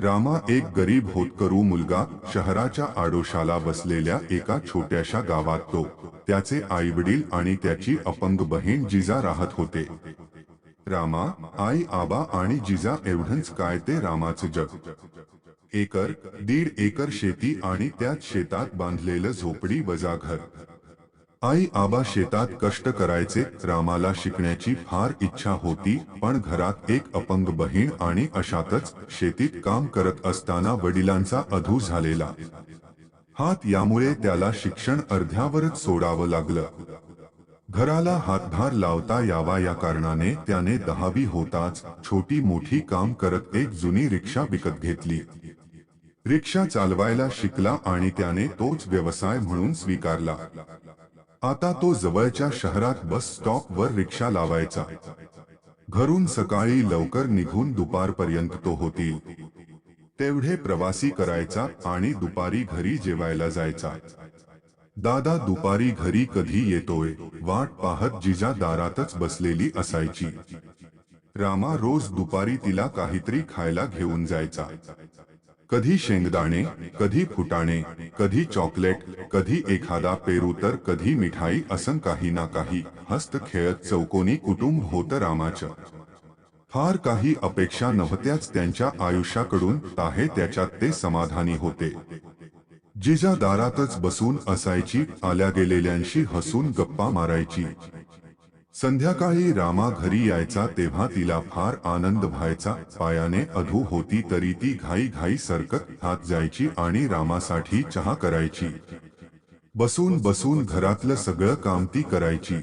रामा एक गरीब होतकरू मुलगा शहराच्या आडोशाला बसलेल्या एका छोट्याशा गावात तो त्याचे आईवडील आणि त्याची अपंग बहीण जिजा राहत होते. रामा आई आबा आणि जिजा एवढंच काय ते रामाचं जग. एकर दीड एकर शेती आणि त्याच शेतात बांधलेलं झोपडी वजा घर आई आबा शेतात कष्ट करायचे रामाला शिकण्याची फार इच्छा होती पण घरात एक अपंग बहीण आणि अशातच शेतीत काम करत असताना वडिलांचा अधू झालेला. हात यामुळे त्याला शिक्षण अर्ध्यावरच सोडावं लागलं. घराला हातभार लावता यावा या कारणाने त्याने दहावी होताच छोटी मोठी काम करत एक जुनी रिक्षा विकत घेतली. रिक्षा चालवायला शिकला आणि त्याने तोच व्यवसाय म्हणून स्वीकारला. आता तो जवळच्या शहरात बस स्टॉप वर रिक्षा लावायचा. घरून सकाळी लवकर निघून दुपारपर्यंत तो होतील. तेवढे प्रवासी करायचा आणि दुपारी घरी जेवायला जायचा. दादा दुपारी घरी कधी येतोय वाट पाहत जिजा दारातच बसलेली असायची. रामा रोज दुपारी तिला काहीतरी खायला घेऊन जायचा. कधी शेंगदाणे कधी फुटाणे कधी चॉकलेट कधी एखादा पेरू तर कधी मिठाई असं काही ना काही. हस्त खेळत चौकोनी कुटुंब होतं रामाचं. फार काही अपेक्षा नव्हत्याच त्यांच्या आयुष्याकडून आहे त्याच्यात ते समाधानी होते. जिजा दारातच बसून असायची आल्या गेलेल्यांशी हसून गप्पा मारायची. संध्याकाळी रामा घरी यायचा तेव्हा तिला फार आनंद व्हायचा. पायाने अधू होती तरी ती घाई घाई सरकत हात जायची आणि रामासाठी चहा करायची. बसून बसून घरातलं सगळं काम ती करायची.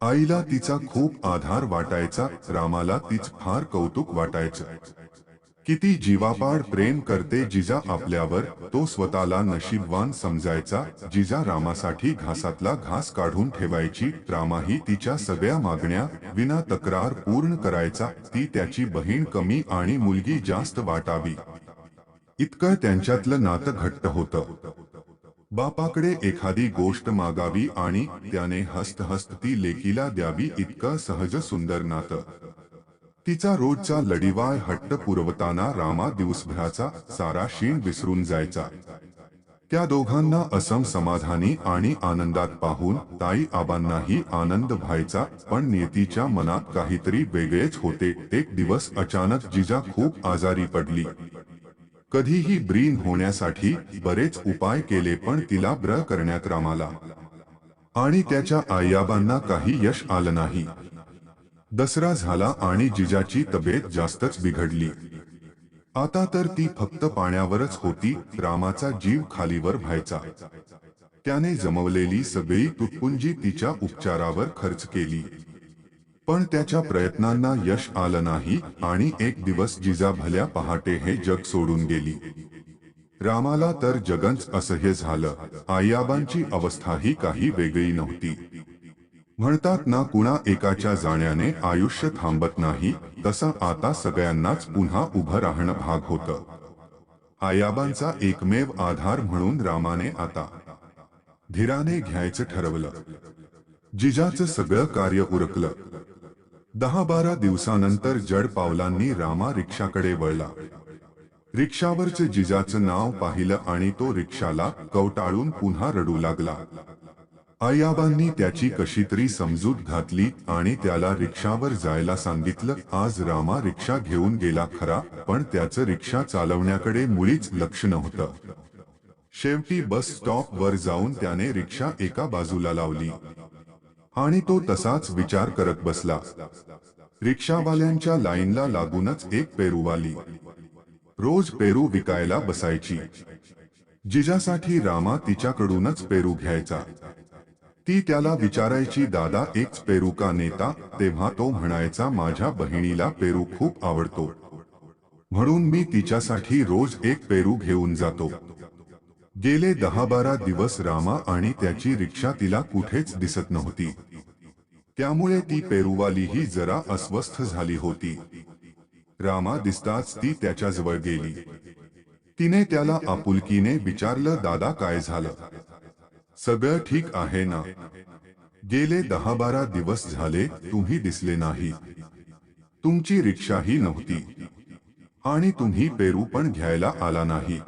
आईला तिचा खूप आधार वाटायचा. रामाला तीच फार कौतुक वाटायचं. किती जीवापाड प्रेम करते जिजा आपल्यावर तो स्वतःला नशीबवान समजायचा जिजा रामासाठी घासातला घास काढून ठेवायची रामाही तिच्या सगळ्या मागण्या विना तक्रार पूर्ण करायचा ती त्याची बहीण कमी आणि मुलगी जास्त वाटावी. इतकं त्यांच्यातलं नातं घट्ट होतं. बापाकडे एखादी गोष्ट मागावी आणि त्याने हस्त हस्त ती लेकीला द्यावी इतकं सहज सुंदर नातं. तिचा रोजचा लडिवाय हट्ट पुरवताना रामा दिवसभराचा सारा शीण विसरून जायचा. त्या दोघांना असम समाधानी आणि आनंदात पाहून ताई आबांनाही आनंद व्हायचा पण नियतीच्या मनात काहीतरी वेगळेच होते. एक दिवस अचानक जिजा खूप आजारी पडली. कधीही ब्रीन होण्यासाठी बरेच उपाय केले पण तिला ब्र करण्यात रामाला आणि त्याच्या आईआबांना काही यश आलं नाही. दसरा झाला आणि जिजाची तब्येत जास्तच बिघडली. आता तर ती फक्त पाण्यावरच होती रामाचा जीव खालीवर व्हायचा. त्याने जमवलेली सगळी तुटपुंजी तिच्या उपचारावर खर्च केली. पण त्याच्या प्रयत्नांना यश आलं नाही आणि एक दिवस जिजा भल्या पहाटे हे जग सोडून गेली. रामाला तर जगंच असह्य झालं आयाबांची अवस्थाही काही वेगळी नव्हती. म्हणतात ना कुणा एकाच्या जाण्याने आयुष्य थांबत नाही तसा आता सगळ्यांनाच पुन्हा उभं राहणं भाग होतं. आयाबांचा एकमेव आधार म्हणून रामाने आता धीराने घ्यायचं ठरवलं. जिजाचं सगळं कार्य उरकलं. दहा बारा दिवसानंतर जड पावलांनी रामा रिक्षाकडे वळला. रिक्षावरचे जिजाचं नाव पाहिलं आणि तो रिक्षाला कवटाळून पुन्हा रडू लागला. अय्याबांनी त्याची कशी तरी समजूत घातली आणि त्याला रिक्षावर जायला सांगितलं आज रामा रिक्षा घेऊन गेला खरा पण त्याचं रिक्षा चालवण्याकडे मुळीच लक्ष नव्हतं. शेवटी बस स्टॉप वर जाऊन त्याने रिक्षा एका बाजूला लावली. आणि तो तसाच विचार करत बसला. रिक्षावाल्यांच्या लाईनला लागूनच एक पेरूवाली रोज पेरू विकायला बसायची. जिजासाठी रामा तिच्याकडूनच पेरू घ्यायचा. ती त्याला विचारायची दादा एक पेरू का नेता? तेव्हा तो म्हणायचा माझ्या बहिणीला पेरू खूप आवडतो. म्हणून मी तिच्यासाठी रोज एक पेरू घेऊन जातो. गेले दहा बारा दिवस रामा आणि त्याची रिक्षा तिला कुठेच दिसत नव्हती. त्यामुळे ती पेरूवालीही जरा अस्वस्थ झाली होती. रामा दिसताच ती त्याच्याजवळ गेली. तिने त्याला आपुलकीने विचारलं दादा काय झालं? सगळं ठीक आहे ना? गेले दहा बारा दिवस झाले तुम्ही दिसले नाही. तुमची रिक्षाही नव्हती. आणि तुम्ही पेरू पण घ्यायला आला नाही.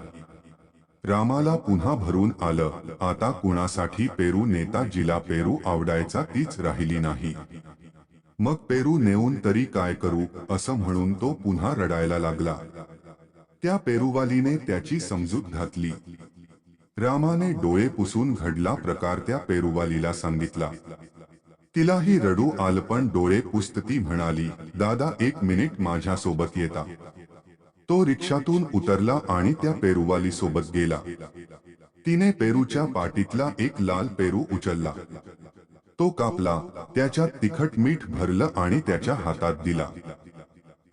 रामाला पुन्हा भरून आलं आता कुणासाठी पेरू नेता जिला पेरू आवडायचा तीच राहिली नाही. मग पेरू नेऊन तरी काय करू असं म्हणून तो पुन्हा रडायला लागला. त्या पेरूवालीने त्याची समजूत घातली. रामाने डोळे पुसून घडला प्रकार त्या पेरुवालीला सांगितला. तिलाही रडू आल पण डोळे पुस्तती म्हणाली दादा एक मिनिट माझ्या सोबत येता. तो रिक्षातून उतरला आणि त्या पेरुवाली सोबत गेला. तिने पेरूच्या पाटीतला एक लाल पेरू उचलला. तो कापला त्याच्यात तिखट मीठ भरलं आणि त्याच्या हातात दिला.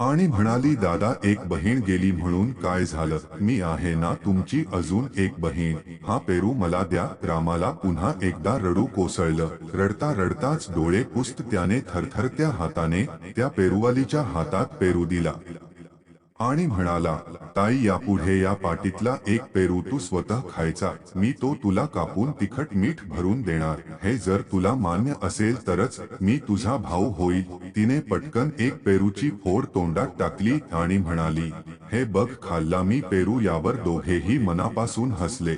आणि म्हणाली दादा एक बहीण गेली म्हणून काय झालं? मी आहे ना तुमची अजून एक बहीण. हा पेरू मला द्या. रामाला पुन्हा एकदा रडू कोसळलं. रडता रडताच डोळे पुस्त त्याने थरथरत्या हाताने त्या पेरूवालीच्या हातात पेरू दिला. आणि म्हणाला ताई यापुढे या पाटीतला एक पेरू तू स्वतः खायचा. मी तो तुला कापून तिखट मीठ भरून देणार. हे जर तुला मान्य असेल तरच मी तुझा भाऊ होईल. तिने पटकन एक पेरूची फोड तोंडात टाकली आणि म्हणाली हे बघ खाल्ला मी पेरू यावर दोघेही मनापासून हसले.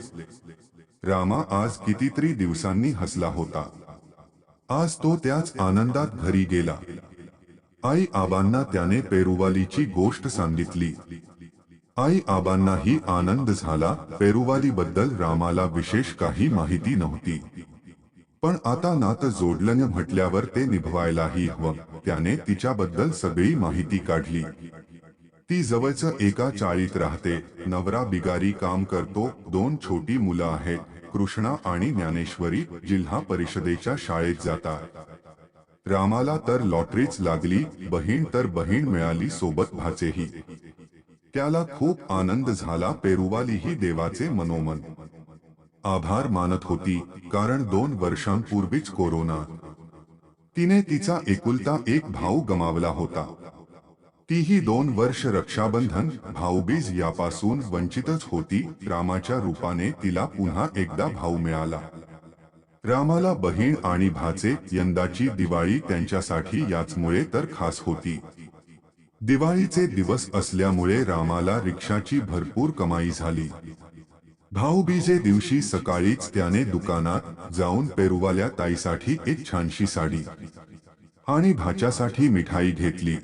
रामा आज कितीतरी दिवसांनी हसला होता. आज तो त्याच आनंदात घरी गेला. आई आबांना त्याने पेरुवालीची गोष्ट सांगितली. आई आबांनाही आनंद झाला पेरुवालीबद्दल रामाला विशेष काही माहिती नव्हती. पण आता नातं जोडलं म्हटल्यावर ते निभवायलाही हवं त्याने तिच्याबद्दल सगळी माहिती काढली. ती जवळच एका चाळीत राहते नवरा बिगारी काम करतो दोन छोटी मुलं आहेत कृष्णा आणि ज्ञानेश्वरी जिल्हा परिषदेच्या शाळेत जातात. रामाला तर लॉटरीच लागली बहीण तर बहीण मिळाली सोबत भाचेही. त्याला खूप आनंद झाला पेरुवालीही देवाचे मनोमन. आभार मानत होती कारण दोन वर्षांपूर्वीच कोरोना. तिने तिचा एकुलता एक भाऊ गमावला होता. तीही दोन वर्ष रक्षाबंधन भाऊबीज यापासून वंचितच होती रामाच्या रूपाने तिला पुन्हा एकदा भाऊ मिळाला. रामाला बहीण आणि भाचे यंदाची दिवाळी त्यांच्यासाठी याचमुळे तर खास होती. दिवाळीचे दिवस असल्यामुळे रामाला रिक्षाची भरपूर कमाई झाली. भाऊबीजे दिवशी सकाळीच त्याने दुकानात जाऊन पेरुवाल्या ताईसाठी एक छानशी साडी आणि भाच्यासाठी मिठाई घेतली.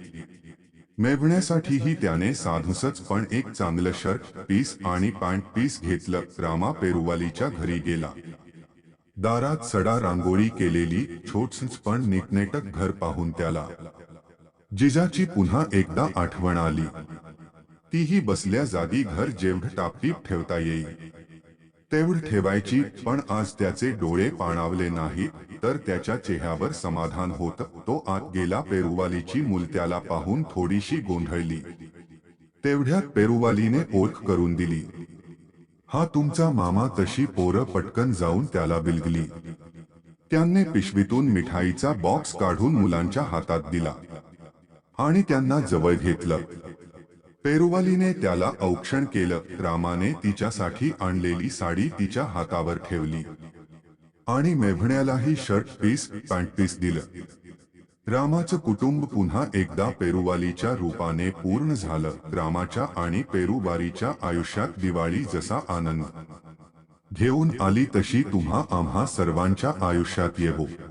मेवण्यासाठीही त्याने साधूसच पण एक चांगलं शर्ट पीस आणि पॅन्ट पीस घेतलं. रामा पेरुवालीच्या घरी गेला. दारात सडा रांगोळी केलेली छोटसच पण नीटनेटक घर पाहून त्याला. जिजाची पुन्हा एकदा आठवण आली. तीही बसल्या जागी घर जेवढ टापटीप ठेवता येईल. तेवढ ठेवायची पण आज त्याचे डोळे पाणावले नाही तर त्याच्या चेहऱ्यावर समाधान होत तो आत गेला पेरुवालीची मूल त्याला पाहून थोडीशी गोंधळली. तेवढ्यात पेरुवालीने ओळख करून दिली. हा तुमचा मामा तशी पोरं पटकन जाऊन त्याला बिलगली. त्यांनी पिशवीतून मिठाईचा बॉक्स काढून मुलांच्या हातात दिला. आणि त्यांना जवळ घेतलं. पेरुवालीने त्याला औक्षण केलं. रामाने तिच्यासाठी आणलेली साडी तिच्या हातावर ठेवली. आणि मेभण्यालाही शर्ट पीस पॅन्ट पीस दिलं. रामाचं कुटुंब पुन्हा एकदा पेरुवालीच्या रूपाने पूर्ण झालं. रामाच्या आणि पेरुवारीच्या आयुष्यात दिवाळी जसा आनंद घेऊन आली तशी तुम्हा आम्हा सर्वांच्या आयुष्यात येवो.